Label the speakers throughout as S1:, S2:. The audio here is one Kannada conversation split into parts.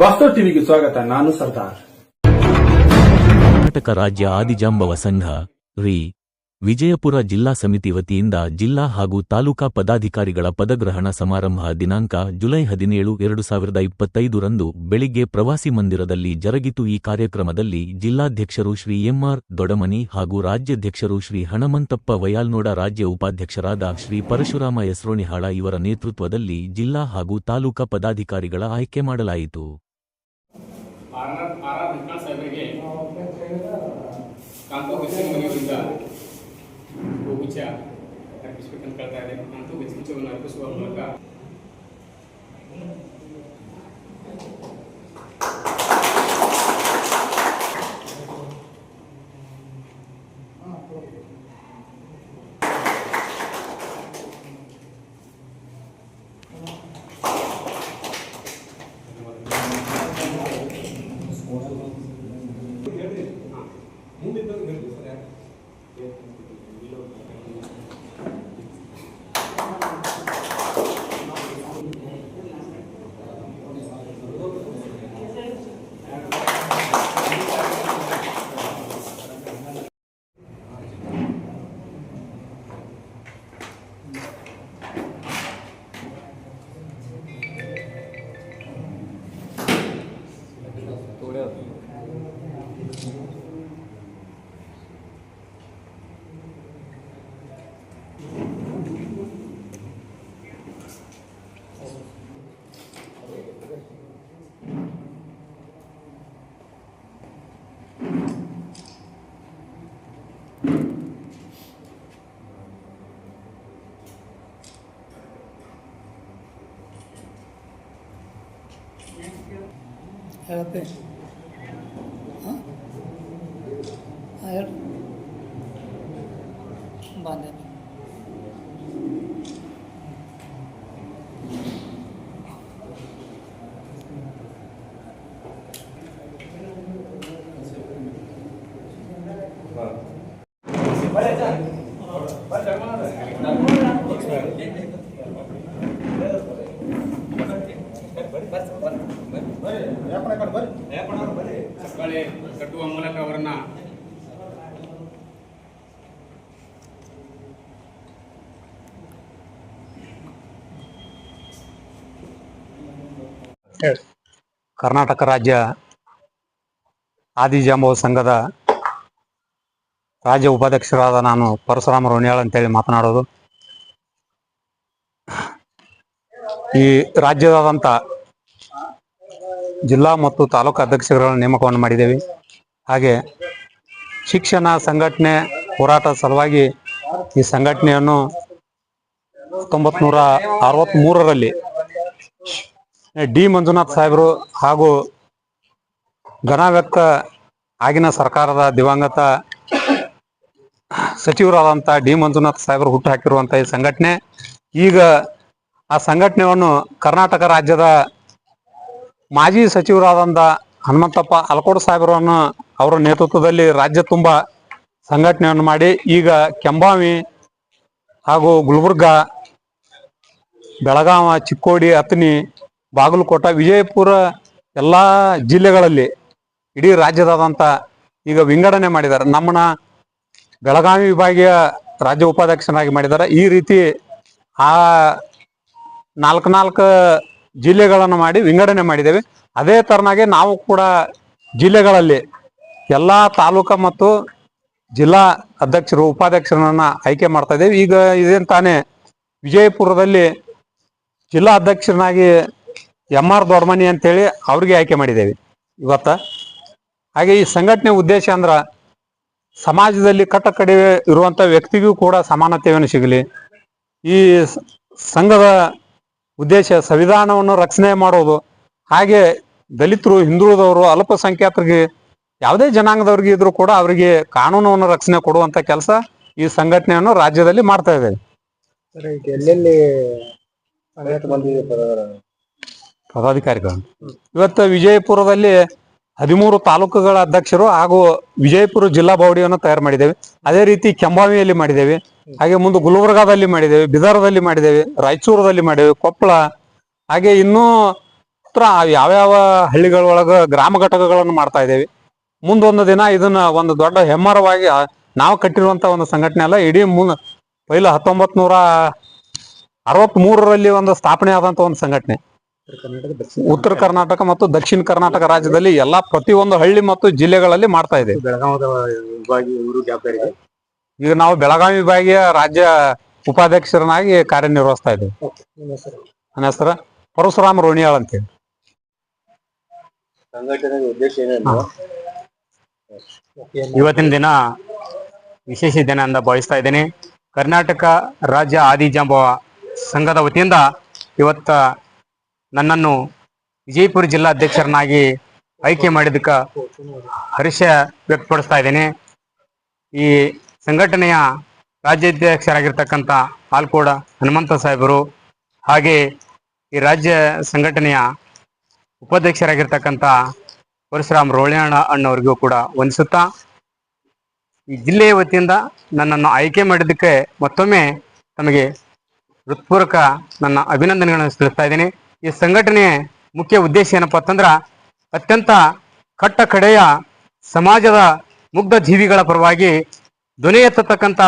S1: ವಾಸ್ತವ ಟಿವಿಗೆ ಸ್ವಾಗತ, ನಾನು ಸರ್ದಾರ್.
S2: ಕರ್ನಾಟಕ ರಾಜ್ಯ ಆದಿಜಾಂಬವ ಸಂಘ, ರಿ. ವಿಜಯಪುರ ಜಿಲ್ಲಾ ಸಮಿತಿ ವತಿಯಿಂದ ಜಿಲ್ಲಾ ಹಾಗೂ ತಾಲೂಕಾ ಪದಾಧಿಕಾರಿಗಳ ಪದಗ್ರಹಣ ಸಮಾರಂಭ ದಿನಾಂಕ ಜುಲೈ ಹದಿನೇಳು, ಎರಡು ಸಾವಿರದ ಇಪ್ಪತ್ತೈದರಂದು ಬೆಳಿಗ್ಗೆ ಪ್ರವಾಸಿ ಮಂದಿರದಲ್ಲಿ ಜರುಗಿತು. ಈ ಕಾರ್ಯಕ್ರಮದಲ್ಲಿ ಜಿಲ್ಲಾಧ್ಯಕ್ಷರು ಶ್ರೀ ಎಂಆರ್ ದೊಡಮನಿ ಹಾಗೂ ರಾಜ್ಯಾಧ್ಯಕ್ಷರು ಶ್ರೀ ಹಣಮಂತಪ್ಪ ವಯಾಲ್ನೋಡ ರಾಜ್ಯ ಉಪಾಧ್ಯಕ್ಷರಾದ ಶ್ರೀ ಪರಶುರಾಮ ಯಸ್ರೋಣಿಹಾಳ ಇವರ ನೇತೃತ್ವದಲ್ಲಿ ಜಿಲ್ಲಾ ಹಾಗೂ ತಾಲೂಕಾ ಪದಾಧಿಕಾರಿಗಳ ಆಯ್ಕೆ ಮಾಡಲಾಯಿತು.
S3: ಆರ್ ಆರ್ ಆರ್ ಆರ್ ನಿಖಾಳ್ ಸಾಹೇಬರಿಗೆ ಕಾಂತೋ ಬಚ್ಚಿನ ಮನೆಯವರಿಂದ ಹೂಗುಚ್ಛ ಅರ್ಪಿಸಬೇಕಂತ ಕೇಳ್ತಾ ಇದೆ ಕಾಂತೋ ಬಚ್ಚಿನ ಅರ್ಪಿಸುವ ಮೂಲಕ 好吧。
S4: ಕರ್ನಾಟಕ ರಾಜ್ಯ ಆದಿಜಾಂಬವ ಸಂಘದ ರಾಜ್ಯ ಉಪಾಧ್ಯಕ್ಷರಾದ ನಾನು ಪರಶುರಾಮ ರೋಣಿಯಾಳ್ ಅಂತೇಳಿ ಮಾತನಾಡೋದು. ಈ ರಾಜ್ಯದಾದಂಥ ಜಿಲ್ಲಾ ಮತ್ತು ತಾಲೂಕು ಅಧ್ಯಕ್ಷರುಗಳ ನೇಮಕವನ್ನು ಮಾಡಿದ್ದೇವೆ. ಹಾಗೆ ಶಿಕ್ಷಣ ಸಂಘಟನೆ ಹೋರಾಟ ಸಲುವಾಗಿ ಈ ಸಂಘಟನೆಯನ್ನು ಹತ್ತೊಂಬತ್ತು ನೂರ ಅರವತ್ತ್ಮೂರರಲ್ಲಿ ಡಿ ಮಂಜುನಾಥ್ ಸಾಹೇಬರು ಹಾಗೂ ಘನವ್ಯಕ್ತ ಆಗಿನ ಸರ್ಕಾರದ ದಿವಂಗತ ಸಚಿವರಾದಂಥ ಡಿ ಮಂಜುನಾಥ್ ಸಾಹೇಬರು ಹುಟ್ಟು ಹಾಕಿರುವಂಥ ಈ ಸಂಘಟನೆ. ಈಗ ಆ ಸಂಘಟನೆಯನ್ನು ಕರ್ನಾಟಕ ರಾಜ್ಯದ ಮಾಜಿ ಸಚಿವರಾದಂಥ ಹನುಮಂತಪ್ಪ ಅಲಕೋಡು ಸಾಹೇಬರನ್ನು ಅವರ ನೇತೃತ್ವದಲ್ಲಿ ರಾಜ್ಯ ತುಂಬ ಸಂಘಟನೆಯನ್ನು ಮಾಡಿ, ಈಗ ಕೆಂಬಾವಿ ಹಾಗೂ ಗುಲ್ಬರ್ಗ ಬೆಳಗಾವ ಚಿಕ್ಕೋಡಿ, ಅಥಣಿ ಬಾಗಲಕೋಟ, ವಿಜಯಪುರ ಎಲ್ಲ ಜಿಲ್ಲೆಗಳಲ್ಲಿ ಇಡೀ ರಾಜ್ಯದಾದಂಥ ಈಗ ವಿಂಗಡಣೆ ಮಾಡಿದ್ದಾರೆ. ನಮ್ಮನ್ನ ಬೆಳಗಾವಿ ವಿಭಾಗೀಯ ರಾಜ್ಯ ಉಪಾಧ್ಯಕ್ಷನಾಗಿ ಮಾಡಿದ್ದಾರೆ. ಈ ರೀತಿ ಆ ನಾಲ್ಕು ನಾಲ್ಕು ಜಿಲ್ಲೆಗಳನ್ನು ಮಾಡಿ ವಿಂಗಡಣೆ ಮಾಡಿದ್ದೇವೆ. ಅದೇ ತರನಾಗಿ ನಾವು ಕೂಡ ಜಿಲ್ಲೆಗಳಲ್ಲಿ ಎಲ್ಲ ತಾಲೂಕು ಮತ್ತು ಜಿಲ್ಲಾ ಅಧ್ಯಕ್ಷರು, ಉಪಾಧ್ಯಕ್ಷರನ್ನ ಆಯ್ಕೆ ಮಾಡ್ತಾ ಇದ್ದೇವೆ. ಈಗ ಇದೇನು ತಾನೇ ವಿಜಯಪುರದಲ್ಲಿ ಜಿಲ್ಲಾ ಅಧ್ಯಕ್ಷರನಾಗಿ ಎಂ ಆರ್ ದೊಡ್ಮನಿ ಅಂತೇಳಿ ಅವ್ರಿಗೆ ಆಯ್ಕೆ ಮಾಡಿದ್ದೇವೆ ಇವತ್ತ. ಹಾಗೆ ಈ ಸಂಘಟನೆ ಉದ್ದೇಶ ಅಂದ್ರ ಸಮಾಜದಲ್ಲಿ ಕಟ್ಟ ಕಡಿಮೆ ಇರುವಂತ ವ್ಯಕ್ತಿಗೂ ಕೂಡ ಸಮಾನತೆಯನ್ನು ಸಿಗಲಿ. ಈ ಸಂಘದ ಉದ್ದೇಶ ಸಂವಿಧಾನವನ್ನು ರಕ್ಷಣೆ ಮಾಡೋದು. ಹಾಗೆ ದಲಿತರು, ಹಿಂದುಳಿದವರು ಅಲ್ಪಸಂಖ್ಯಾತರಿಗೆ ಯಾವುದೇ ಜನಾಂಗದವ್ರಿಗೆ ಇದ್ರು ಕೂಡ ಅವರಿಗೆ ಕಾನೂನನ್ನು ರಕ್ಷಣೆ ಕೊಡುವಂತ ಕೆಲಸ ಈ ಸಂಘಟನೆಯನ್ನು ರಾಜ್ಯದಲ್ಲಿ ಮಾಡ್ತಾ ಇದ್ದೇವೆ. ಪದಾಧಿಕಾರಿಗಳು ಇವತ್ತು ವಿಜಯಪುರದಲ್ಲಿ ಹದಿಮೂರು ತಾಲೂಕುಗಳ ಅಧ್ಯಕ್ಷರು ಹಾಗೂ ವಿಜಯಪುರ ಜಿಲ್ಲಾ ಬಾವಡಿಯನ್ನು ತಯಾರು ಮಾಡಿದ್ದೇವೆ. ಅದೇ ರೀತಿ ಕೆಂಬಾವಿಯಲ್ಲಿ ಮಾಡಿದ್ದೇವೆ. ಹಾಗೆ ಮುಂದೆ ಗುಲ್ಬರ್ಗಾದಲ್ಲಿ ಮಾಡಿದ್ದೇವೆ, ಬಿದರದಲ್ಲಿ ಮಾಡಿದ್ದೇವೆ, ರಾಯಚೂರದಲ್ಲಿ ಮಾಡಿದ್ದೇವೆ, ಕೊಪ್ಪಳ. ಹಾಗೆ ಇನ್ನೂ ಯಾವ್ಯಾವ ಹಳ್ಳಿಗಳೊಳಗ ಗ್ರಾಮ ಘಟಕಗಳನ್ನು ಮಾಡ್ತಾ ಇದ್ದೇವೆ. ಮುಂದೊಂದು ದಿನ ಇದನ್ನ ಒಂದು ದೊಡ್ಡ ಹೆಮ್ಮರವಾಗಿ ನಾವು ಕಟ್ಟಿರುವಂತ ಒಂದು ಸಂಘಟನೆ ಅಲ್ಲ, ಇಡೀ ಮುಂದ್ ಪೈಲ ಹತ್ತೊಂಬತ್ ನೂರ ಅರವತ್ ಒಂದು ಸ್ಥಾಪನೆ ಆದಂತ ಒಂದು ಸಂಘಟನೆ. ಉತ್ತರ ಕರ್ನಾಟಕ ಮತ್ತು ದಕ್ಷಿಣ ಕರ್ನಾಟಕ ರಾಜ್ಯದಲ್ಲಿ ಎಲ್ಲಾ ಪ್ರತಿಯೊಂದು ಹಳ್ಳಿ ಮತ್ತು ಜಿಲ್ಲೆಗಳಲ್ಲಿ ಮಾಡ್ತಾ ಇದೆ. ಈಗ ನಾವು ಬೆಳಗಾವಿ ವಿಭಾಗೀಯ ರಾಜ್ಯ ಉಪಾಧ್ಯಕ್ಷರನ್ನಾಗಿ ಕಾರ್ಯನಿರ್ವಹಿಸ್ತಾ ಇದ್ದೇವೆ. ನನ್ನ ಹೆಸರ ಪರಶುರಾಮ ರೋಣಿಯಾಳ್ ಅಂತೇಳಿ
S3: ಇವತ್ತಿನ ದಿನ ವಿಶೇಷ ದಿನ ಅಂತ ಭಾವಿಸ್ತಾ ಇದ್ದೇನೆ. ಕರ್ನಾಟಕ ರಾಜ್ಯ ಆದಿಜಾಂಬವ ಸಂಘದ ವತಿಯಿಂದ ಇವತ್ತ ನನ್ನನ್ನು ವಿಜಯಪುರ ಜಿಲ್ಲಾಧ್ಯಕ್ಷರನ್ನಾಗಿ ಆಯ್ಕೆ ಮಾಡಿದ್ದಕ್ಕ ಹರ್ಷ ವ್ಯಕ್ತಪಡಿಸ್ತಾ ಇದ್ದೇನೆ. ಈ ಸಂಘಟನೆಯ ರಾಜ್ಯಾಧ್ಯಕ್ಷರಾಗಿರ್ತಕ್ಕಂಥ ಆಲ್ಕೋಡ ಹನುಮಂತ ಸಾಹೇಬರು ಹಾಗೆ ಈ ರಾಜ್ಯ ಸಂಘಟನೆಯ ಉಪಾಧ್ಯಕ್ಷರಾಗಿರ್ತಕ್ಕಂಥ ಪರಶುರಾಮ್ ರೋಳ್ಯಾಣ ಅಣ್ಣವರಿಗೂ ಕೂಡ ವಂದಿಸುತ್ತಾ, ಈ ಜಿಲ್ಲೆಯ ವತಿಯಿಂದ ನನ್ನನ್ನು ಆಯ್ಕೆ ಮಾಡಿದ್ದಕ್ಕೆ ಮತ್ತೊಮ್ಮೆ ತಮಗೆ ಹೃತ್ಪೂರ್ವಕ ನನ್ನ ಅಭಿನಂದನೆಗಳನ್ನು ತಿಳಿಸ್ತಾ ಇದ್ದೀನಿ. ಈ ಸಂಘಟನೆ ಮುಖ್ಯ ಉದ್ದೇಶ ಏನಪ್ಪಾ ಅಂತಂದ್ರ ಅತ್ಯಂತ ಕಟ್ಟ ಕಡೆಯ ಸಮಾಜದ ಮುಗ್ಧ ಜೀವಿಗಳ ಪರವಾಗಿ ಧ್ವನಿ ಎತ್ತತಕ್ಕಂಥ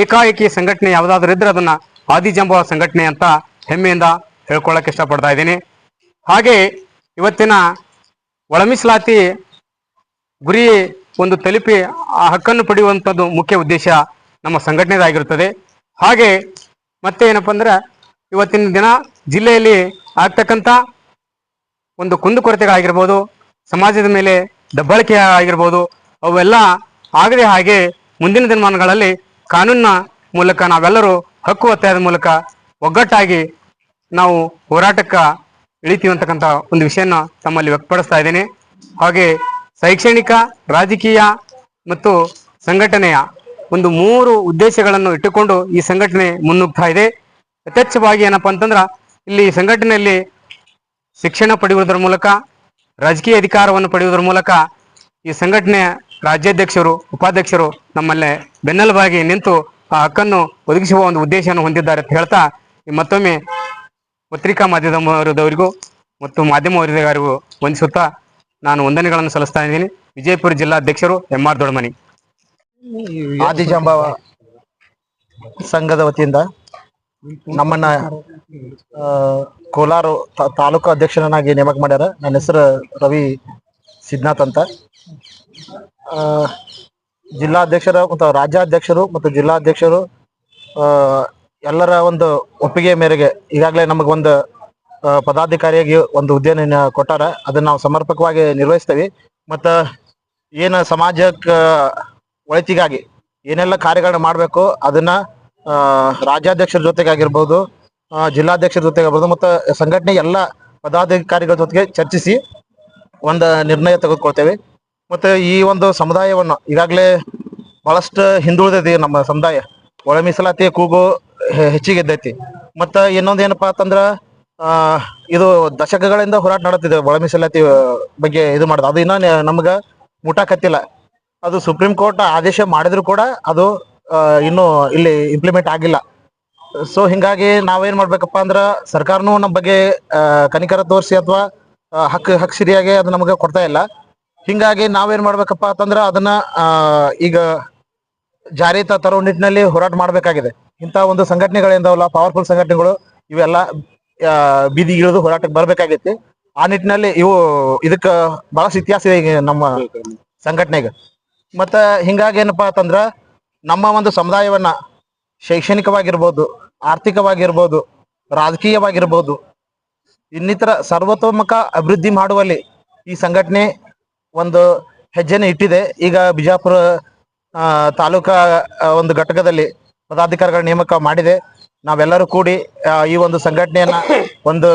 S3: ಏಕಾಏಕಿ ಸಂಘಟನೆ ಯಾವುದಾದ್ರೂ ಇದ್ರೆ ಅದನ್ನ ಆದಿಜಂಬವ ಸಂಘಟನೆ ಅಂತ ಹೆಮ್ಮೆಯಿಂದ ಹೇಳ್ಕೊಳ್ಳಕ್ಕೆ ಇಷ್ಟಪಡ್ತಾ ಇದ್ದೀನಿ. ಹಾಗೆ ಇವತ್ತಿನ ಒಳಮೀಸಲಾತಿ ಗುರಿ ಒಂದು ತಲುಪಿ ಆ ಹಕ್ಕನ್ನು ಪಡೆಯುವಂಥದ್ದು ಮುಖ್ಯ ಉದ್ದೇಶ ನಮ್ಮ ಸಂಘಟನೆದಾಗಿರುತ್ತದೆ. ಹಾಗೆ ಮತ್ತೆ ಏನಪ್ಪ ಅಂದ್ರೆ ಇವತ್ತಿನ ದಿನ ಜಿಲ್ಲೆಯಲ್ಲಿ ಆಗ್ತಕ್ಕಂಥ ಒಂದು ಕುಂದುಕೊರತೆಗಳಾಗಿರ್ಬೋದು ಸಮಾಜದ ಮೇಲೆ ದಬ್ಬಾಳಿಕೆ ಆಗಿರ್ಬೋದು, ಅವೆಲ್ಲ ಆಗದೆ ಹಾಗೆ ಮುಂದಿನ ದಿನಮಾನಗಳಲ್ಲಿ ಕಾನೂನಿನ ಮೂಲಕ ನಾವೆಲ್ಲರೂ ಹಕ್ಕು ಒತ್ತಾಯದ ಮೂಲಕ ಒಗ್ಗಟ್ಟಾಗಿ ನಾವು ಹೋರಾಟಕ್ಕೆ ಇಳಿತೀವಿ ಅಂತಕ್ಕಂಥ ಒಂದು ವಿಷಯನ ತಮ್ಮಲ್ಲಿ ವ್ಯಕ್ತಪಡಿಸ್ತಾ ಇದ್ದೇನೆ. ಹಾಗೆ ಶೈಕ್ಷಣಿಕ, ರಾಜಕೀಯ ಮತ್ತು ಸಂಘಟನೆಯ ಒಂದು ಮೂರು ಉದ್ದೇಶಗಳನ್ನು ಇಟ್ಟುಕೊಂಡು ಈ ಸಂಘಟನೆ ಮುನ್ನುಗ್ತಾ ಇದೆ. ಯಥೇಚ್ಛವಾಗಿ ಏನಪ್ಪಾ ಅಂತಂದ್ರ ಇಲ್ಲಿ ಸಂಘಟನೆಯಲ್ಲಿ ಶಿಕ್ಷಣ ಪಡೆಯುವುದರ ಮೂಲಕ, ರಾಜಕೀಯ ಅಧಿಕಾರವನ್ನು ಪಡೆಯುವುದರ ಮೂಲಕ ಈ ಸಂಘಟನೆಯ ರಾಜ್ಯಾಧ್ಯಕ್ಷರು, ಉಪಾಧ್ಯಕ್ಷರು ನಮ್ಮಲ್ಲೇ ಬೆನ್ನೆಲುಬಾಗಿ ನಿಂತು ಆ ಹಕ್ಕನ್ನು ಒದಗಿಸುವ ಒಂದು ಉದ್ದೇಶವನ್ನು ಹೊಂದಿದ್ದಾರೆ ಅಂತ ಹೇಳ್ತಾ ಮತ್ತೊಮ್ಮೆ ಪತ್ರಿಕಾ ಮಾಧ್ಯಮದವರಿಗೂ ಮತ್ತು ಮಾಧ್ಯಮ ವರದಿಗಾರಿಗೂ ವಂದಿಸುತ್ತಾ ನಾನು ವಂದನೆಗಳನ್ನು ಸಲ್ಲಿಸ್ತಾ ಇದ್ದೀನಿ. ವಿಜಯಪುರ ಜಿಲ್ಲಾಧ್ಯಕ್ಷರು ಎಂ ಆರ್ ದೊಡ್ಮನಿ.
S5: ಆದಿಜಾಂಬಾವ ಸಂಘದ ವತಿಯಿಂದ ನಮ್ಮನ್ನ ಕೋಲಾರ ತಾಲೂಕು ಅಧ್ಯಕ್ಷರನ್ನಾಗಿ ನೇಮಕ ಮಾಡ್ಯಾರ. ನನ್ನ ಹೆಸರು ರವಿ ಸಿದ್ನಾಥ್ ಅಂತ. ಜಿಲ್ಲಾ ಜಿಲ್ಲಾಧ್ಯಕ್ಷರ ಮತ್ತು ರಾಜ್ಯಾಧ್ಯಕ್ಷರು ಮತ್ತು ಜಿಲ್ಲಾಧ್ಯಕ್ಷರು ಎಲ್ಲರ ಒಂದು ಒಪ್ಪಿಗೆ ಮೇರೆಗೆ ಈಗಾಗಲೇ ನಮಗೊಂದು ಪದಾಧಿಕಾರಿಯಾಗಿ ಒಂದು ಹುದ್ದೆಯನ್ನು ಕೊಟ್ಟಾರ. ಅದನ್ನ ನಾವು ಸಮರ್ಪಕವಾಗಿ ನಿರ್ವಹಿಸ್ತೇವೆ. ಮತ್ತು ಏನು ಸಮಾಜಕ್ಕೆ ಒಳಿತಿಗಾಗಿ ಏನೆಲ್ಲ ಕಾರ್ಯಗಳನ್ನ ಮಾಡಬೇಕು, ಅದನ್ನ ರಾಜ್ಯಾಧ್ಯಕ್ಷರ ಜೊತೆಗಾಗಿರ್ಬೋದು ಜಿಲ್ಲಾಧ್ಯಕ್ಷರ ಜೊತೆಗಾಗಿರ್ಬೋದು, ಮತ್ತು ಸಂಘಟನೆ ಎಲ್ಲ ಪದಾಧಿಕಾರಿಗಳ ಜೊತೆಗೆ ಚರ್ಚಿಸಿ ಒಂದು ನಿರ್ಣಯ ತೆಗೆದುಕೊಳ್ತೇವೆ. ಮತ್ತು ಈ ಒಂದು ಸಮುದಾಯವನ್ನು ಈಗಾಗಲೇ ಭಾಳಷ್ಟು ಹಿಂದುಳಿದೈತಿ ನಮ್ಮ ಸಮುದಾಯ. ಒಳ ಮೀಸಲಾತಿ ಕೂಗು ಹೆ- ಹೆಚ್ಚಿಗೆ ಇದ್ದೈತಿ. ಮತ್ತು ಇನ್ನೊಂದು ಏನಪ್ಪಾ ಅಂತಂದ್ರೆ ಇದು ದಶಕಗಳಿಂದ ಹೋರಾಟ ನಡೆದಿದೆ ಒಳ ಮೀಸಲಾತಿ ಬಗ್ಗೆ ಇದು ಮಾಡೋದು. ಅದು ಇನ್ನೂ ನಮ್ಗೆ ಮುಟಾಕತ್ತಿಲ್ಲ. ಅದು ಸುಪ್ರೀಂ ಕೋರ್ಟ್ ಆದೇಶ ಮಾಡಿದ್ರು ಕೂಡ ಅದು ಇನ್ನು ಇಲ್ಲಿ ಇಂಪ್ಲಿಮೆಂಟ್ ಆಗಿಲ್ಲ. ಸೊ ಹಿಂಗಾಗಿ ನಾವೇನ್ ಮಾಡ್ಬೇಕಪ್ಪ ಅಂದ್ರ ಸರ್ಕಾರನೂ ನಮ್ಮ ಬಗ್ಗೆ ಕನಿಕರ ತೋರಿಸಿ ಅಥವಾ ಹಕ್ ಹಕ್ ಸರಿಯಾಗಿ ಅದು ನಮಗೆ ಕೊಡ್ತಾ ಇಲ್ಲ. ಹಿಂಗಾಗಿ ನಾವೇನ್ ಮಾಡ್ಬೇಕಪ್ಪ ಅಂತಂದ್ರ ಅದನ್ನ ಈಗ ಜಾರಿ ತರೋ ನಿಟ್ಟಿನಲ್ಲಿ ಹೋರಾಟ ಮಾಡಬೇಕಾಗಿದೆ. ಇಂಥ ಒಂದು ಸಂಘಟನೆಗಳಿಂದವಲ್ಲ ಪವರ್ಫುಲ್ ಸಂಘಟನೆಗಳು, ಇವೆಲ್ಲ ಬೀದಿಗಿಳಿದು ಹೋರಾಟಕ್ಕೆ ಬರಬೇಕಾಗೈತಿ. ಆ ನಿಟ್ಟಿನಲ್ಲಿ ಇವು ಇದಕ್ಕ ಬಹಳಷ್ಟು ಇತಿಹಾಸ ಇದೆ ನಮ್ಮ ಸಂಘಟನೆಗೆ. ಮತ್ತ ಹಿಂಗಾಗಿ ಏನಪ್ಪಾ ಅಂತಂದ್ರ ನಮ್ಮ ಒಂದು ಸಮುದಾಯವನ್ನ ಶೈಕ್ಷಣಿಕವಾಗಿರ್ಬೋದು, ಆರ್ಥಿಕವಾಗಿರ್ಬೋದು, ರಾಜಕೀಯವಾಗಿರ್ಬೋದು, ಇನ್ನಿತರ ಸರ್ವತೋಮುಖ ಅಭಿವೃದ್ಧಿ ಮಾಡುವಲ್ಲಿ ಈ ಸಂಘಟನೆ ಒಂದು ಹೆಜ್ಜೆನ ಇಟ್ಟಿದೆ. ಈಗ ಬಿಜಾಪುರ ತಾಲೂಕಾ ಒಂದು ಘಟಕದಲ್ಲಿ ಪದಾಧಿಕಾರಿಗಳ ನೇಮಕ ಮಾಡಿದೆ. ನಾವೆಲ್ಲರೂ ಕೂಡಿ ಈ ಒಂದು ಸಂಘಟನೆಯನ್ನ ಒಂದು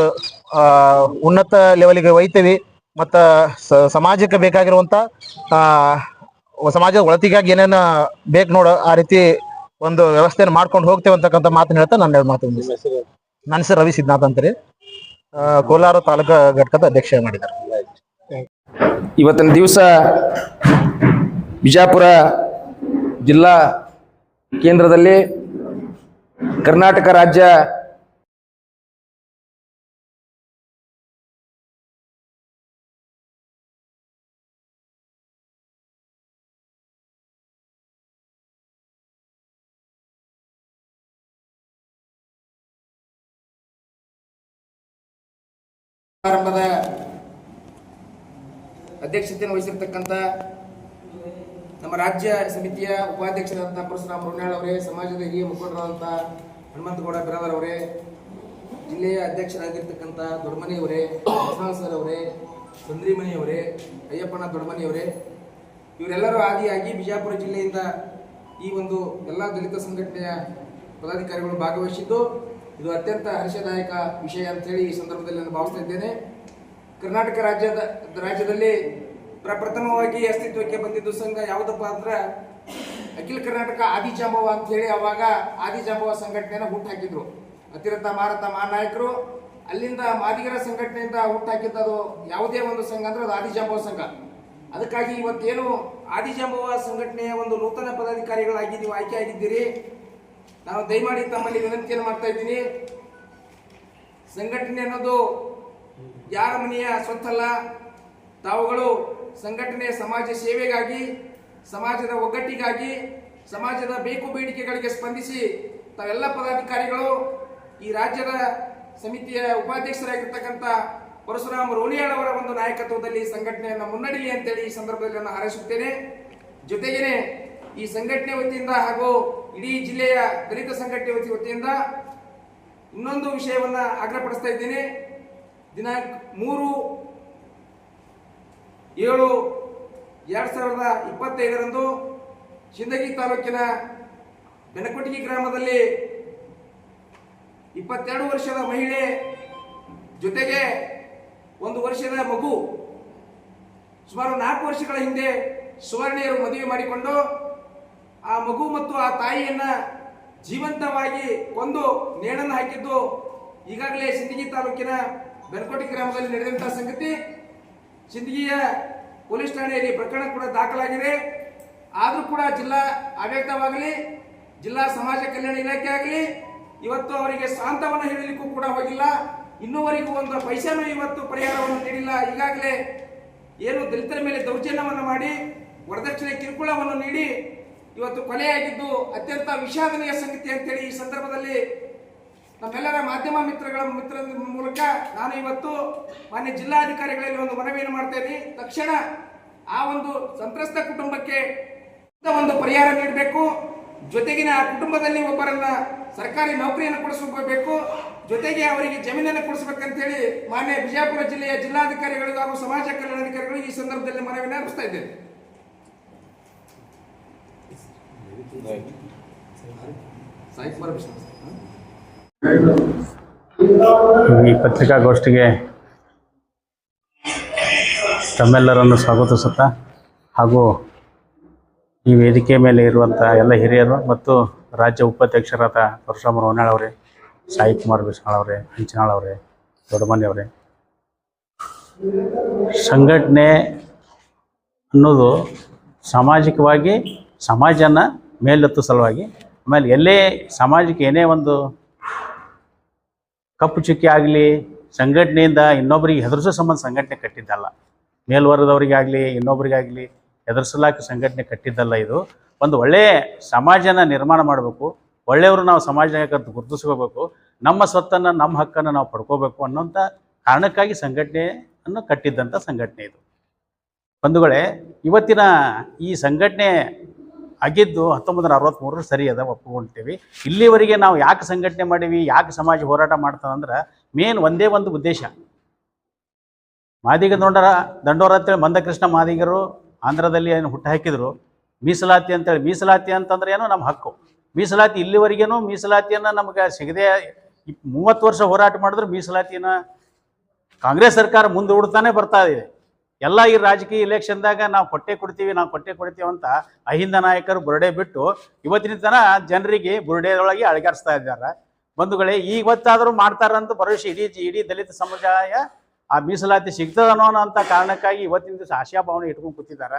S5: ಉನ್ನತ ಲೆವೆಲ್ಗೆ ಒಯ್ತೀವಿ. ಮತ್ತ ಸಮಾಜಕ್ಕೆ ಬೇಕಾಗಿರುವಂತ ಸಮಾಜದ ಒಳತಿಗಾಗಿ ಏನೇನ ಬೇಕು ನೋಡ ಆ ರೀತಿ ಒಂದು ವ್ಯವಸ್ಥೆಯನ್ನು ಮಾಡ್ಕೊಂಡು ಹೋಗ್ತೇವೆ ಅಂತಕ್ಕಂಥ ಮಾತನ್ನ ಹೇಳ್ತಾ ನನ್ನ ಎರಡು ಮಾತು ನನ್ನ ಹೆಸರು ರವಿ ಸಿದ್ಧನಾಥ್ ಅಂತರಿ ಕೋಲಾರ ತಾಲೂಕಾ ಘಟಕದ ಅಧ್ಯಕ್ಷ ಮಾಡಿದ್ದಾರೆ.
S6: ಇವತ್ತಿನ ದಿವಸ ಬಿಜಾಪುರ ಜಿಲ್ಲಾ ಕೇಂದ್ರದಲ್ಲಿ ಕರ್ನಾಟಕ ರಾಜ್ಯ ಸಮಾರಂಭದ ಅಧ್ಯಕ್ಷತೆಯನ್ನು ವಹಿಸಿರ್ತಕ್ಕಂಥ ನಮ್ಮ ರಾಜ್ಯ ಸಮಿತಿಯ ಉಪಾಧ್ಯಕ್ಷರಾದಂಥ ಪರಶುರಾಮ್ ರೋನಾಳ್ ಅವರೇ, ಸಮಾಜದ ಹಿರಿಯ ಮುಖಂಡರಾದಂಥ ಹನುಮಂತಗೌಡ ಬಿರಾದರ್ ಅವರೇ, ಜಿಲ್ಲೆಯ ಅಧ್ಯಕ್ಷರಾಗಿರ್ತಕ್ಕಂಥ ಅವರೇ ಸರ್ ಅವರೇ ಸಂದ್ರಿಮಣಿಯವರೇ ಅಯ್ಯಪ್ಪನ ದೊಡ್ಡಮನೆಯವರೇ ಇವರೆಲ್ಲರೂ ಆದಿಯಾಗಿ ಬಿಜಾಪುರ ಜಿಲ್ಲೆಯಿಂದ ಈ ಒಂದು ಎಲ್ಲ ದಲಿತ ಸಂಘಟನೆಯ ಪದಾಧಿಕಾರಿಗಳು ಭಾಗವಹಿಸಿದ್ದು ಇದು ಅತ್ಯಂತ ಹರ್ಷದಾಯಕ ವಿಷಯ ಅಂತೇಳಿ ಈ ಸಂದರ್ಭದಲ್ಲಿ ನಾನು ಭಾವಿಸ್ತಾ ಇದ್ದೇನೆ. ಕರ್ನಾಟಕ ರಾಜ್ಯದ, ರಾಜ್ಯದಲ್ಲಿ ಪ್ರಪ್ರಥಮವಾಗಿ ಅಸ್ತಿತ್ವಕ್ಕೆ ಬಂದಿದ್ದು ಸಂಘ ಯಾವುದಪ್ಪ ಅಂದ್ರೆ ಅಖಿಲ ಕರ್ನಾಟಕ ಆದಿಜಾಂಬವ ಅಂತ ಹೇಳಿ ಅವಾಗ ಆದಿಜಾಂಬವ ಸಂಘಟನೆಯನ್ನು ಹುಟ್ಟಾಕಿದ್ರು. ಅತಿರಥ ಮಾರತ ಮಹಾನಾಯಕರು, ಅಲ್ಲಿಂದ ಮಾದಿಗರ ಸಂಘಟನೆಯಿಂದ ಹುಟ್ಟಾಕಿದ್ದದು ಯಾವುದೇ ಒಂದು ಸಂಘ ಅಂದ್ರೆ ಅದು ಆದಿಜಾಂಬವ ಸಂಘ. ಅದಕ್ಕಾಗಿ ಇವತ್ತೇನು ಆದಿಜಾಂಬವ ಸಂಘಟನೆಯ ಒಂದು ನೂತನ ಪದಾಧಿಕಾರಿಗಳಾಗಿ ನೀವು ಆಯ್ಕೆ ಆಗಿದ್ದೀರಿ ನಾನು ದಯಮಾಡಿ ತಮ್ಮಲ್ಲಿ ವಿನಂತಿಯನ್ನು ಮಾಡ್ತಾ ಇದ್ದೀನಿ. ಸಂಘಟನೆ ಅನ್ನೋದು ಯಾರ ಮನೆಯ ಸ್ವತ್ತಲ್ಲ, ತಾವುಗಳು ಸಂಘಟನೆ ಸಮಾಜ ಸೇವೆಗಾಗಿ, ಸಮಾಜದ ಒಗ್ಗಟ್ಟಿಗಾಗಿ, ಸಮಾಜದ ಬೇಕು ಬೇಡಿಕೆಗಳಿಗೆ ಸ್ಪಂದಿಸಿ ತಾವೆಲ್ಲ ಪದಾಧಿಕಾರಿಗಳು, ಈ ರಾಜ್ಯದ ಸಮಿತಿಯ ಉಪಾಧ್ಯಕ್ಷರಾಗಿರ್ತಕ್ಕಂಥ ಪರಶುರಾಮ್ ಅವರ ಒಂದು ನಾಯಕತ್ವದಲ್ಲಿ ಸಂಘಟನೆಯನ್ನು ಮುನ್ನಡೆಯಲಿ ಅಂತೇಳಿ ಈ ಸಂದರ್ಭದಲ್ಲಿ ನಾನು ಹಾರೈಸುತ್ತೇನೆ. ಜೊತೆಗೇನೆ ಈ ಸಂಘಟನೆ ವತಿಯಿಂದ ಹಾಗೂ ಇಡೀ ಜಿಲ್ಲೆಯ ದಲಿತ ಸಂಘಟನೆ ವತಿ ವತಿಯಿಂದ ಇನ್ನೊಂದು ವಿಷಯವನ್ನು ಆಗ್ರಹಪಡಿಸ್ತಾ ಇದ್ದೇನೆ. ದಿನಾಂಕ ಮೂರು ಏಳು ಎರಡು ಸಾವಿರದ ಇಪ್ಪತ್ತೈದರಂದು ಶಿಂದಗಿ ತಾಲೂಕಿನ ಬೆನಕೊಟ್ಟಿಗೆ ಗ್ರಾಮದಲ್ಲಿ ಇಪ್ಪತ್ತೆರಡು ವರ್ಷದ ಮಹಿಳೆ ಜೊತೆಗೆ ಒಂದು ವರ್ಷದ ಮಗು ಸುಮಾರು ನಾಲ್ಕು ವರ್ಷಗಳ ಹಿಂದೆ ಸುವರ್ಣಿಯರು ಮದುವೆ ಮಾಡಿಕೊಂಡು ಆ ಮಗು ಮತ್ತು ಆ ತಾಯಿಯನ್ನ ಜೀವಂತವಾಗಿ ಕೊಂದು ನೇಣನ್ನು ಹಾಕಿದ್ದು ಈಗಾಗಲೇ ಸಿಂದಗಿ ತಾಲೂಕಿನ ಬೆನಕೋಟಿ ಗ್ರಾಮದಲ್ಲಿ ನಡೆದಂತಹ ಸಂಗತಿ. ಸಿಂದಗಿಯ ಪೊಲೀಸ್ ಠಾಣೆಯಲ್ಲಿ ಪ್ರಕರಣ ಕೂಡ ದಾಖಲಾಗಿದೆ. ಆದರೂ ಕೂಡ ಜಿಲ್ಲಾ ಆಡಳಿತವಾಗಲಿ, ಜಿಲ್ಲಾ ಸಮಾಜ ಕಲ್ಯಾಣ ಇಲಾಖೆ ಆಗಲಿ, ಇವತ್ತು ಅವರಿಗೆ ಸಾಂತ್ವನ ಹೇಳಲಿಕ್ಕೂ ಕೂಡ ಹೋಗಿಲ್ಲ. ಇನ್ನೂವರೆಗೂ ಒಂದು ಪೈಸಾನು ಇವತ್ತು ಪರಿಹಾರವನ್ನು ನೀಡಿಲ್ಲ. ಈಗಾಗಲೇ ಏನು ದಲಿತರ ಮೇಲೆ ದೌರ್ಜನ್ಯವನ್ನು ಮಾಡಿ ವರದಕ್ಷಿಣೆ ಕಿರುಕುಳವನ್ನು ನೀಡಿ ಇವತ್ತು ಕೊಲೆಯಾಗಿದ್ದು ಅತ್ಯಂತ ವಿಷಾದನೀಯ ಸಂಗತಿ ಅಂತೇಳಿ ಈ ಸಂದರ್ಭದಲ್ಲಿ ನಮ್ಮೆಲ್ಲರ ಮಾಧ್ಯಮ ಮಿತ್ರಗಳ ಮಿತ್ರ ಮೂಲಕ ನಾನು ಇವತ್ತು ಮಾನ್ಯ ಜಿಲ್ಲಾಧಿಕಾರಿಗಳಲ್ಲಿ ಒಂದು ಮನವಿಯನ್ನು ಮಾಡ್ತೇನೆ ತಕ್ಷಣ ಆ ಒಂದು ಸಂತ್ರಸ್ತ ಕುಟುಂಬಕ್ಕೆ ಒಂದು ಪರಿಹಾರ ನೀಡಬೇಕು. ಜೊತೆಗಿನ ಆ ಕುಟುಂಬದಲ್ಲಿ ಒಬ್ಬರನ್ನ ಸರ್ಕಾರಿ ನೌಕರಿಯನ್ನು ಕೊಡಿಸಬೇಕು ಜೊತೆಗೆ ಅವರಿಗೆ ಜಮೀನನ್ನು ಕೊಡಿಸಬೇಕಂತೇಳಿ ಮಾನ್ಯ ಬಿಜಾಪುರ ಜಿಲ್ಲೆಯ ಜಿಲ್ಲಾಧಿಕಾರಿಗಳಿಗೂ ಹಾಗೂ ಸಮಾಜ ಕಲ್ಯಾಣಾಧಿಕಾರಿಗಳು ಈ ಸಂದರ್ಭದಲ್ಲಿ ಮನವಿಯನ್ನು ಅರ್ಪಿಸ್ತಾ ಇದ್ದೇನೆ
S7: ಈ ಪತ್ರಿಕಾಗೋಷ್ಠಿಗೆ ತಮ್ಮೆಲ್ಲರನ್ನು ಸ್ವಾಗತಿಸುತ್ತಾ ಹಾಗೂ ಈ ವೇದಿಕೆ ಮೇಲೆ ಇರುವಂಥ ಎಲ್ಲ ಹಿರಿಯರು ಮತ್ತು ರಾಜ್ಯ ಉಪಾಧ್ಯಕ್ಷರಾದ ಪರಶುರಾಮ ರೋನಾಳ್ ಅವರೇ, ಸಾಯಿ ಕುಮಾರ್ ಬಿಸ್ನಾಳ್ ಅವರೇ, ಹಂಚನಾಳ್ ಅವರೇ. ಸಂಘಟನೆ ಅನ್ನೋದು ಸಾಮಾಜಿಕವಾಗಿ ಸಮಾಜನ ಮೇಲೆತ್ತು ಸಲುವಾಗಿ, ಆಮೇಲೆ ಎಲ್ಲೇ ಸಮಾಜಕ್ಕೆ ಏನೇ ಒಂದು ಕಪ್ಪು ಚುಕ್ಕಿ ಆಗಲಿ, ಸಂಘಟನೆಯಿಂದ ಇನ್ನೊಬ್ಬರಿಗೆ ಹೆದರಿಸೋ ಸಂಬಂಧ ಸಂಘಟನೆ ಕಟ್ಟಿದ್ದಲ್ಲ. ಮೇಲ್ವರ್ಗದವರಿಗಾಗಲಿ ಇನ್ನೊಬ್ಬರಿಗಾಗಲಿ ಹೆದರ್ಸಲಾಕ ಸಂಘಟನೆ ಕಟ್ಟಿದ್ದಲ್ಲ ಇದು. ಒಂದು ಒಳ್ಳೆಯ ಸಮಾಜನ ನಿರ್ಮಾಣ ಮಾಡಬೇಕು. ಒಳ್ಳೆಯವರು ನಾವು ಸಮಾಜಕ್ಕೆ ಗುರುತಿಸ್ಕೋಬೇಕು. ನಮ್ಮ ಸ್ವತ್ತನ್ನು, ನಮ್ಮ ಹಕ್ಕನ್ನು ನಾವು ಪಡ್ಕೋಬೇಕು ಅನ್ನೋಂಥ ಕಾರಣಕ್ಕಾಗಿ ಸಂಘಟನೆಯನ್ನು ಕಟ್ಟಿದ್ದಂಥ ಸಂಘಟನೆ ಇದು. ಬಂಧುಗಳೇ, ಇವತ್ತಿನ ಈ ಸಂಘಟನೆ ಆಗಿದ್ದು ಹತ್ತೊಂಬತ್ತು ನೂರ ಅರವತ್ತ್ಮೂರು ಸರಿ ಅದ ಒಪ್ಪಿಕೊಳ್ತೀವಿ. ಇಲ್ಲಿವರೆಗೆ ನಾವು ಯಾಕೆ ಸಂಘಟನೆ ಮಾಡೀವಿ, ಯಾಕೆ ಸಮಾಜ ಹೋರಾಟ ಮಾಡ್ತದಂದ್ರೆ ಮೇನ್ ಒಂದೇ ಒಂದು ಉದ್ದೇಶ. ಮಾದಿಗ ದೊಂಡರ, ದಂಡೋರ ಅಂತೇಳಿ ಮಂದಕೃಷ್ಣ ಮಾದಿಗರು ಆಂಧ್ರದಲ್ಲಿ ಏನು ಹುಟ್ಟು ಹಾಕಿದ್ರು. ಮೀಸಲಾತಿ ಅಂತೇಳಿ, ಮೀಸಲಾತಿ ಅಂತಂದ್ರೆ ಏನು ನಮ್ಮ ಹಕ್ಕು. ಮೀಸಲಾತಿ ಇಲ್ಲಿವರೆಗೇನು ಮೀಸಲಾತಿಯನ್ನು ನಮಗೆ ಸಿಗದೆ ಮೂವತ್ತು ವರ್ಷ ಹೋರಾಟ ಮಾಡಿದ್ರು ಮೀಸಲಾತಿನ ಕಾಂಗ್ರೆಸ್ ಸರ್ಕಾರ ಮುಂದೂಡ್ತಾನೆ ಬರ್ತಾ ಇದೆ. ಎಲ್ಲ ಈ ರಾಜಕೀಯ ಇಲೆಕ್ಷನ್ದಾಗ ನಾವು ಕೊಟ್ಟೆ ಕೊಡ್ತೀವಿ, ನಾವು ಕೊಟ್ಟೆ ಕೊಡ್ತೀವಿ ಅಂತ ಅಹಿಂದ ನಾಯಕರು ಬುರುಡೆ ಬಿಟ್ಟು ಇವತ್ತಿನ ತನ ಜನರಿಗೆ ಬುರುಡೆದೊಳಗೆ ಅಳಗಾಡಿಸ್ತಾ ಇದ್ದಾರೆ. ಬಂಧುಗಳೇ ಇವತ್ತಾದರೂ ಮಾಡ್ತಾರಂತ ಭರವಸೆ ಇಡೀ ಇಡೀ ದಲಿತ ಸಮುದಾಯ ಆ ಮೀಸಲಾತಿ ಸಿಗ್ತದನೋ ಅಂತ ಕಾರಣಕ್ಕಾಗಿ ಇವತ್ತಿನ ದಿವಸ ಆಶಾಭಾವನೆ ಇಟ್ಕೊಂಡು ಕೂತಿದ್ದಾರೆ.